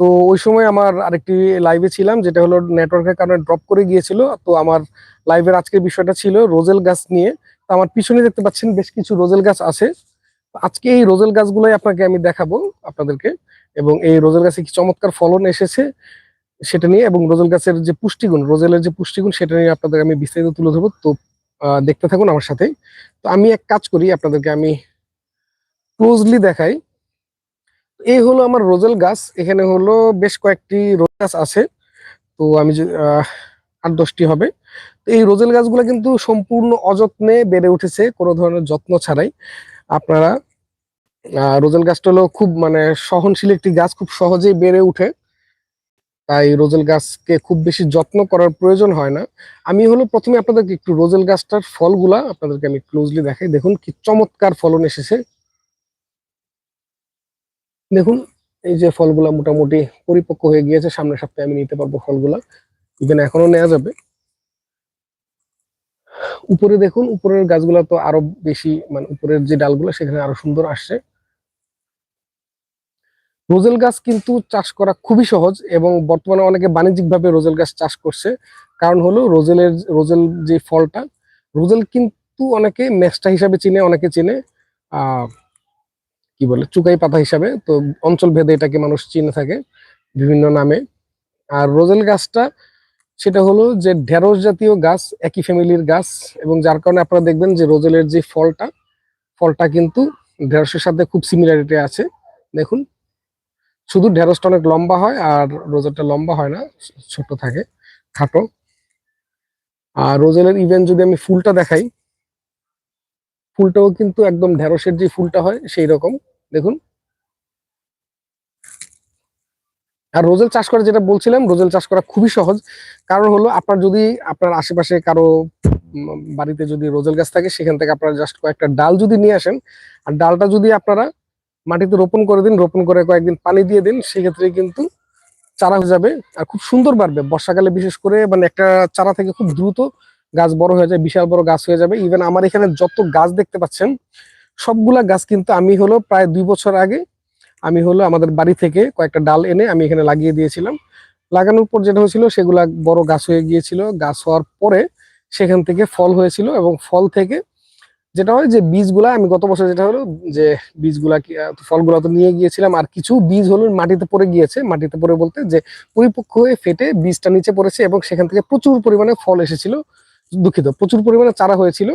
তো ওই সময় আমার আরেকটি লাইভে ছিলাম, যেটা হলো নেটওয়ার্কের কারণে ড্রপ করে গিয়েছিল। তো আমার লাইভের আজকের বিষয়টা ছিল রোজেল গাছ নিয়ে। তো আমার পিছনে দেখতে পাচ্ছেন বেশ কিছু রোজেল গাছ আছে। আজকে এই রোজেল গাছগুলোই আপনাকে আমি দেখাবো আপনাদেরকে। এবং এই রোজেল গাছে কি চমৎকার ফলন এসেছে সেটা নিয়ে এবং রোজেল গাছের যে পুষ্টিগুণ, রোজেলের যে পুষ্টিগুণ সেটা নিয়ে আপনাদের আমি বিস্তারিত তুলে ধরবো। তো দেখতে থাকুন আমার সাথে তো আমি এক কাজ করি, আপনাদেরকে আমি ক্লোজলি দেখাই। এই হলো আমার রোজেল গাছ, এখানে হলো বেশ কয়েকটি রোজ গাছ আছে। তো আমি আট দশটি হবে। তো এই রোজেল গাছগুলো কিন্তু সম্পূর্ণ অযত্নে বেড়ে উঠেছে, কোনো ধরনের যত্ন ছাড়াই। আপনারা রোজেল গাছটা হলো খুব মানে সহনশীল একটি গাছ, খুব সহজেই বেড়ে উঠে। তাই রোজেল গাছকে খুব বেশি যত্ন করার প্রয়োজন হয় না। আমি হলো প্রথমে আপনাদেরকে একটু রোজেল গাছটার ফলগুলা আপনাদেরকে আমি ক্লোজলি দেখাই। দেখুন কি চমৎকার ফলন এসেছে। দেখুন, এই যে ফলগুলা মোটামুটি পরিপক্ক হয়ে গিয়েছে, সামনের সপ্তাহে আমি নিতে পারব ফলগুলা। ইভেন এখনও নেওয়া যাবে। উপরে দেখুন, উপরের গাছগুলা তো আরও বেশি মানে উপরের যে ডালগুলো, সেখানে আরও সুন্দর আসছে। রোজেল গাছ কিন্তু চাষ করা খুবই সহজ এবং বর্তমানে অনেকে বাণিজ্যিক ভাবে রোজেল গাছ চাষ করছে। কারণ হলো, রোজেলের, রোজেল যে ফলটা, রোজেল কিন্তু অনেকে মেক্সটা হিসাবে চিনে, অনেকে চিনে। আহ কি বলে, চুকাই পাতা হিসাবে। তো অঞ্চল ভেদে এটাকে মানুষ চিনে থাকে বিভিন্ন নামে। আর রোজেল গাছটা, সেটা হলো যে ঢেঁড়স জাতীয় গাছ, একই ফ্যামিলির গাছ, এবং যার কারণে আপনারা দেখবেন যে রোজেলের যে ফলটা ফলটা কিন্তু ঢেঁড়সের সাথে খুব সিমিলারিটি আছে। দেখুন, শুধু ঢেঁড়সটা অনেক লম্বা হয় আর রোজেলটা লম্বা হয় না, ছোট থাকে, খাটো। আর রোজেলের ইভেন যদি আমি ফুলটা দেখাই ফুলটাও কিন্তু একদম ঢেঁড়সের যে ফুলটা হয়, সেই রকম। দেখুন। আর রোজেল চাষ করা যেটা বলছিলাম, রোজেল চাষ করা খুবই সহজ। কারণ হলো, আপনার যদি আপনার আশেপাশে কারও বাড়িতে যদি রোজেল গাছ থাকে, সেখান থেকে আপনারা জাস্ট কয়েকটা ডাল যদি নিয়ে আসেন, আর ডালটা যদি আপনারা মাটিতে রোপণ করে দিন, রোপণ করে কয়েকদিন পানি দিয়ে দিন, সেক্ষেত্রে কিন্তু চারা হয়ে যাবে। আর খুব সুন্দর বাড়বে। বর্ষাকালে বিশেষ করে মানে একটা চারা থেকে খুব দ্রুত গাছ বড় হয়ে যায়, বিশাল বড় গাছ হয়ে যাবে। ইভেন আমার এখানে যত গাছ দেখতে পাচ্ছেন, সবগুলা গাছ কিন্তু আমি হলো প্রায় দুই বছর আগে আমি হলো আমাদের বাড়ি থেকে কয়েকটা ডাল এনে আমি এখানে লাগিয়ে দিয়েছিলাম। লাগানোর পর যেটা হয়েছিল, সেগুলা বড় গাছ হয়ে গিয়েছিল। গাছ হওয়ার পরে সেখান থেকে ফল হয়েছিল এবং ফল থেকে যেটা হয় যে বীজগুলা, আমি গত বছর যেটা হলো যে বীজগুলা ফলগুলা তো নিয়ে গিয়েছিলাম, আর কিছু বীজ হলো মাটিতে পড়ে গিয়েছে। মাটিতে পড়ে বলতে যে পরিপক্ক হয়ে ফেটে বীজটা নিচে পড়েছে এবং সেখান থেকে প্রচুর পরিমাণে ফল এসেছিল। দুঃখিত, প্রচুর পরিমাণে চারা হয়েছিল।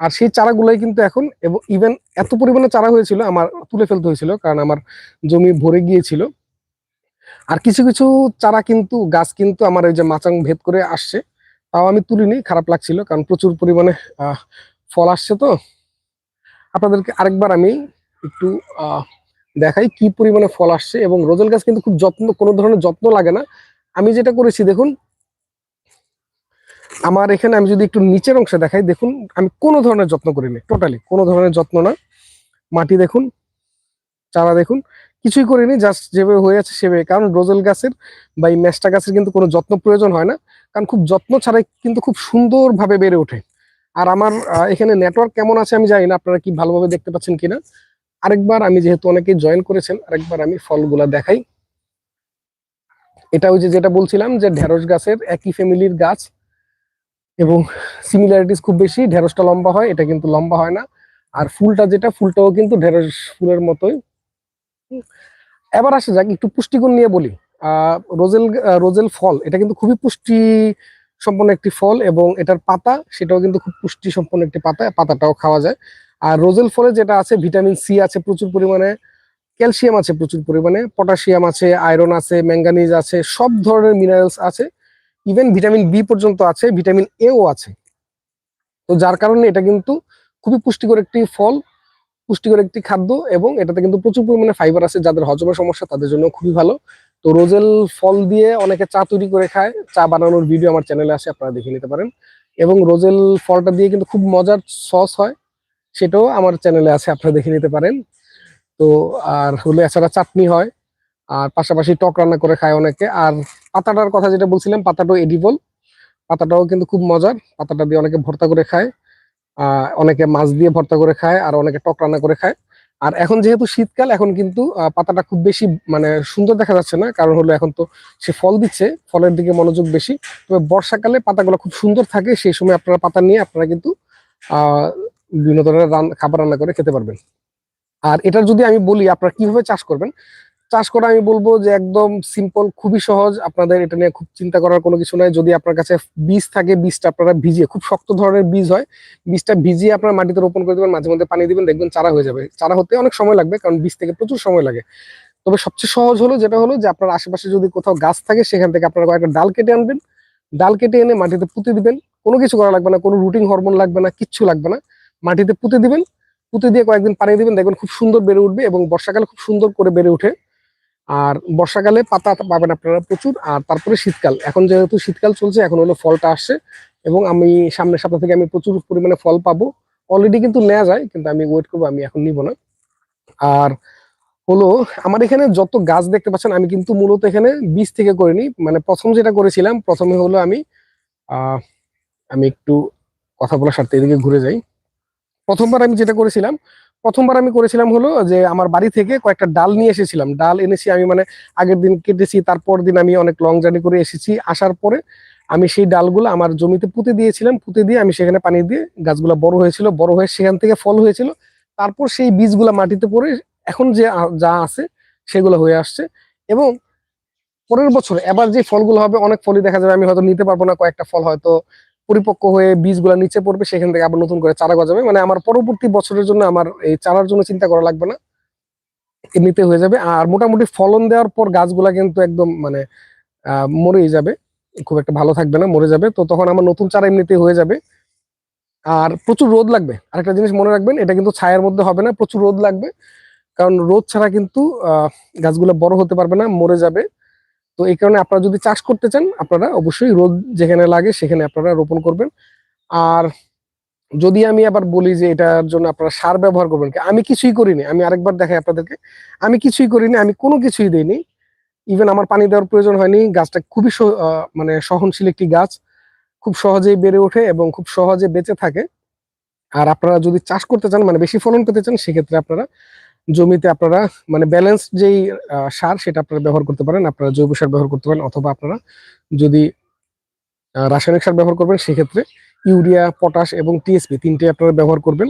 আর সেই চারাগুলাই কিন্তু এখন এবং ইভেন এত পরিমাণে চারা হয়েছিল, আমার তুলে ফেলতে হয়েছিল, কারণ আমার জমি ভরে গিয়েছিল। আর কিছু কিছু চারা কিন্তু, গাছ কিন্তু আমার ওই যে মাচাং ভেদ করে আসছে, তাও আমি তুলিনি, খারাপ লাগছিল, কারণ প্রচুর পরিমাণে ফল আসছে তো। আপনাদেরকে আরেকবার আমি একটু দেখাই কি পরিমাণে ফল আসছে, এবং রোজেল গাছ কিন্তু খুব যত্ন, কোনো ধরনের যত্ন লাগে না। আমি যেটা করেছি, দেখুন আমার এখানে আমি যদি একটু নিচের অংশে দেখাই, দেখুন, আমি কোনো ধরনের যত্ন করিনি টোটালি কোনো ধরনের যত্ন না। মাটি দেখুন, চারা দেখুন, কিছুই করিনি জাস্ট যেভাবে হয়ে আছে সেভাবে। কারণ রোজেল গাছের বা এই মেস্টা গাছের কিন্তু কোনো যত্ন প্রয়োজন হয় না, কারণ খুব যত্ন ছাড়াই কিন্তু খুব সুন্দরভাবে বেড়ে ওঠে। আর আমার এখানে নেটওয়ার্ক কেমন আছে আমি জানি না, আপনারা কি ভালোভাবে দেখতে পাচ্ছেন কিনা। আরেকবার আমি যেহেতু অনেকে জয়েন করেছেন, আরেকবার আমি ফলগুলা দেখাই। এটা ওই যে যেটা বলছিলাম যে ঢেঁড়স গাছের একই ফ্যামিলির গাছ এবং সিমিলারিটিস খুব বেশি, ঢেঁড়সটা লম্বা হয়, এটা কিন্তু লম্বা হয় না। আর ফুলটা যেটা, ফুলটাও কিন্তু ঢেঁড়স ফুলের মতোই। এবার আসা যাক, একটু পুষ্টিগুণ নিয়ে বলি। রোজেল রোজেল ফল, এটা কিন্তু খুবই পুষ্টি সম্পন্ন একটি ফল এবং এটার পাতা, সেটাও কিন্তু খুব পুষ্টি সম্পন্ন একটি পাতা, পাতাটাও খাওয়া যায়। আর রোজেল ফলে যেটা আছে, ভিটামিন সি আছে প্রচুর পরিমাণে, ক্যালসিয়াম আছে প্রচুর পরিমাণে, পটাশিয়াম আছে, আয়রন আছে, ম্যাঙ্গানিজ আছে, সব ধরনের মিনারেলস আছে। ইভেন ভিটামিন বি পর্যন্ত আছে ভিটামিন এও আছে। তো যার কারণে এটা কিন্তু খুবই পুষ্টিকর একটি ফল, পুষ্টিকর একটি খাদ্য এবং এটাতে কিন্তু প্রচুর পরিমাণে ফাইবার আছে, যাদের হজমের সমস্যা তাদের জন্য খুবই ভালো। তো রোজেল ফল দিয়ে অনেকে চা তৈরি করে খায়, চা বানানোর ভিডিও আমার চ্যানেলে আছে, আপনারা দেখে নিতে পারেন। এবং রোজেল ফলটা দিয়ে কিন্তু খুব মজার সস হয়, সেটাও আমার চ্যানেলে আছে, আপনারা দেখে নিতে পারেন। তো আর হলে এছাড়া চাটনি হয় আর পাশাপাশি টক রান্না করে খায় অনেকে। আর পাতাটার কথা যেটা বলছিলাম পাতাটাও এডিবল পাতাটাও কিন্তু খুব মজার। পাতাটা দিয়ে অনেকে ভর্তা করে খায় অনেকে মাছ দিয়ে ভর্তা করে খায়, আর অনেকে টক রান্না করে খায়। আর এখন যেহেতু শীতকাল, এখন কিন্তু পাতাটা খুব বেশি মানে সুন্দর দেখা যাচ্ছে না। কারণ হলো এখন তো সে ফল দিচ্ছে, ফলের দিকে মনোযোগ বেশি। তবে বর্ষাকালে পাতাগুলো খুব সুন্দর থাকে, সেই সময় আপনারা পাতা নিয়ে আপনারা কিন্তু বিভিন্ন ধরনের খাবার রান্না করে খেতে পারবেন। আর এটার যদি আমি বলি, আপনারা কীভাবে চাষ করবেন? চাষ করা আমি বলব যে একদম সিম্পল খুবই সহজ। আপনাদের এটা নিয়ে খুব চিন্তা করার কোনো কিছু নাই। যদি আপনার কাছে বীজ থাকে, বীজটা আপনারা ভিজিয়ে, খুব শক্ত ধরনের বীজ হয়, বীজটা ভিজিয়ে আপনারা মাটিতে রোপণ করে দেবেন, মাঝে মধ্যে পানি দিবেন, দেখবেন চারা হয়ে যাবে। চারা হতে অনেক সময় লাগবে, কারণ বীজ থেকে প্রচুর সময় লাগে। তবে সবচেয়ে সহজ হলো, যেটা হলো যে আপনার আশেপাশে যদি কোথাও গাছ থাকে, সেখান থেকে আপনারা কয়েকটা ডাল কেটে আনবেন। ডাল কেটে এনে মাটিতে পুঁতে দিবেন। কোনো কিছু করা লাগবে না, কোনো রুটিং হরমোন লাগবে না, কিচ্ছু লাগবে না। মাটিতে পুঁতে দিবেন, পুঁতে দিয়ে কয়েকদিন পানি দিবেন, দেখবেন খুব সুন্দর বেড়ে উঠবে এবং বর্ষাকালে খুব সুন্দর করে বেড়ে ওঠে। আর বর্ষাকালে পাতা পাবেন আপনারা প্রচুর, আর তারপরে শীতকাল। এখন যেহেতু শীতকাল চলছে, এখন হলো ফলটা আসছে, এবং আমি সামনের সপ্তাহ থেকে আমি প্রচুর পরিমাণে ফল পাবো। অলরেডি কিন্তু নেওয়া যায়, কিন্তু আমি ওয়েট করব, আমি এখন নিব না। আর হলো, আমার এখানে যত গাছ দেখতে পাচ্ছেন, আমি কিন্তু মূলত এখানে বীজ থেকে করিনি। মানে প্রথম যেটা করেছিলাম, প্রথমে হলো আমি আমি একটু কথা বলার স্বার্থে এদিকে ঘুরে যাই। প্রথমবার আমি যেটা করেছিলাম প্রথমবার আমি করেছিলাম হলো যে আমার বাড়ি থেকে কয়েকটা ডাল নিয়ে এসেছিলাম। ডাল এনেছি আমি মানে আগের দিন কেটেছি, তারপর দিন আমি অনেক লং জার্নি করে এসেছি। আসার পরে আমি সেই ডালগুলো আমার জমিতে পুঁতে দিয়েছিলাম, পুঁতে দিয়ে আমি সেখানে পানি দিয়ে গাছগুলো বড় হয়েছিল, বড় হয়ে সেখান থেকে ফল হয়েছিল। তারপর সেই বীজগুলো মাটিতে পড়ে এখন যে যা আছে সেগুলো হয়ে আসছে। এবং পরের বছর এবার যে ফলগুলো হবে, অনেক ফলই দেখা যাবে, আমি হয়তো নিতে পারব না কয়েকটা ফল, হয়তো পরিপক্ক হয়ে বীজগুলো নিচে পড়বে, সেখান থেকে আবার নতুন করে চারা গজাবে। মানে আমার পরবর্তী বছরের জন্য আমার এই চারার জন্য চিন্তা করা লাগবে না। এমনিতে হয়ে যাবে। আর মোটামুটি ফলন দেওয়ার পর গাছগুলা কিন্তু একদম মানে মরেই যাবে। খুব একটা ভালো থাকবে না, মরে যাবে। তো তখন আমার নতুন চারা এমনিতে হয়ে যাবে। আর প্রচুর রোদ লাগবে। আরেকটা জিনিস মনে রাখবেন, এটা কিন্তু ছায়ার মধ্যে হবে না, প্রচুর রোদ লাগবে। কারণ রোদ ছাড়া কিন্তু গাছগুলো বড় হতে পারবে না, মরে যাবে। তো এই কারণে আপনারা যদি চাষ করতে চান, আপনারা অবশ্যই রোদ যেখানে লাগে সেখানে আপনারা রোপণ করবেন। আর যদি আমি আবার বলি যে এটার জন্য আপনারা সার ব্যবহার করবেন কি, আমি কিছুই করিনি, আমি আরেকবার দেখাই আপনাদেরকে। আমি কিছুই করিনি, আমি কোনো কিছুই দেইনি। ইভেন আমার পানি দেওয়ার প্রয়োজন হয়নি, গাছটা খুবই মানে সহনশীল একটি গাছ। খুব সহজেই বেড়ে ওঠে এবং খুব সহজে বেঁচে থাকে। আর আপনারা যদি চাষ করতে চান মানে বেশি ফলন পেতে চান, সেক্ষেত্রে আপনারা জমিতে আপনারা মানে ব্যালেন্স যেই সার সেটা আপনারা ব্যবহার করতে পারেন, আপনারা জৈব সার ব্যবহার করতে পারেন, অথবা আপনারা যদি রাসায়নিক সার ব্যবহার করবেন, সেক্ষেত্রে ইউরিয়া, পটাশ এবং টিএসপি তিনটে আপনারা ব্যবহার করবেন।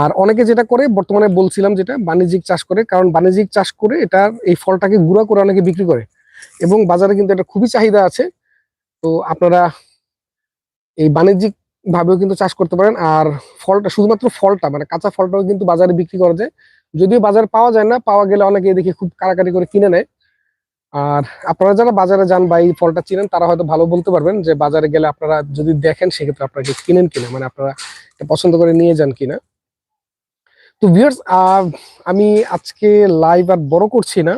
আর অনেকে যেটা করে, বর্তমানে বলছিলাম যেটা, বাণিজ্যিক চাষ করে, কারণ বাণিজ্যিক চাষ করে এটার, এই ফলটাকে গুঁড়া করে অনেকে বিক্রি করে। এবং বাজারে কিন্তু এটা খুবই চাহিদা আছে। তো আপনারা এই বাণিজ্যিক ভাবেও কিন্তু চাষ করতে পারেন। আর ফলটা, শুধুমাত্র ফলটা মানে কাঁচা ফলটাও কিন্তু বাজারে বিক্রি করা যায়। যদিও বাজারে পাওয়া যায় না, পাওয়া গেলে অনেকে দেখি খুব কারাকারি করে কিনে নেয়। আর আপনারা যারা বাজারে যান বা এই ফলটা চিনেন, তারা হয়তো ভালো বলতে পারবেন যে বাজারে গেলে আপনারা যদি দেখেন, সেক্ষেত্রে আপনারা কিনেন কিনা মানে আপনারা পছন্দ করে নিয়ে যান কিনা। তো ভিউয়ার্স আমি আজকে লাইভ আর বড় করছি না।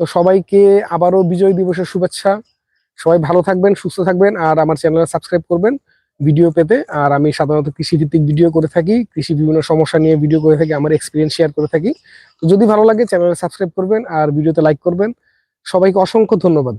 তো সবাইকে আবারও বিজয় দিবসের শুভেচ্ছা। সবাই ভালো থাকবেন, সুস্থ থাকবেন, আর আমার চ্যানেলে সাবস্ক্রাইব করবেন। ভিডিও পেতে। আর আমি সাধারণত কৃষিভিত্তিক ভিডিও করে থাকি। কৃষি বিভিন্ন সমস্যা নিয়ে ভিডিও করে থাকি, আমার এক্সপিরিয়েন্স শেয়ার করে থাকি। তো যদি ভালো লাগে চ্যানেলে সাবস্ক্রাইব করবেন আর ভিডিওতে লাইক করবেন। সবাইকে অসংখ্য ধন্যবাদ।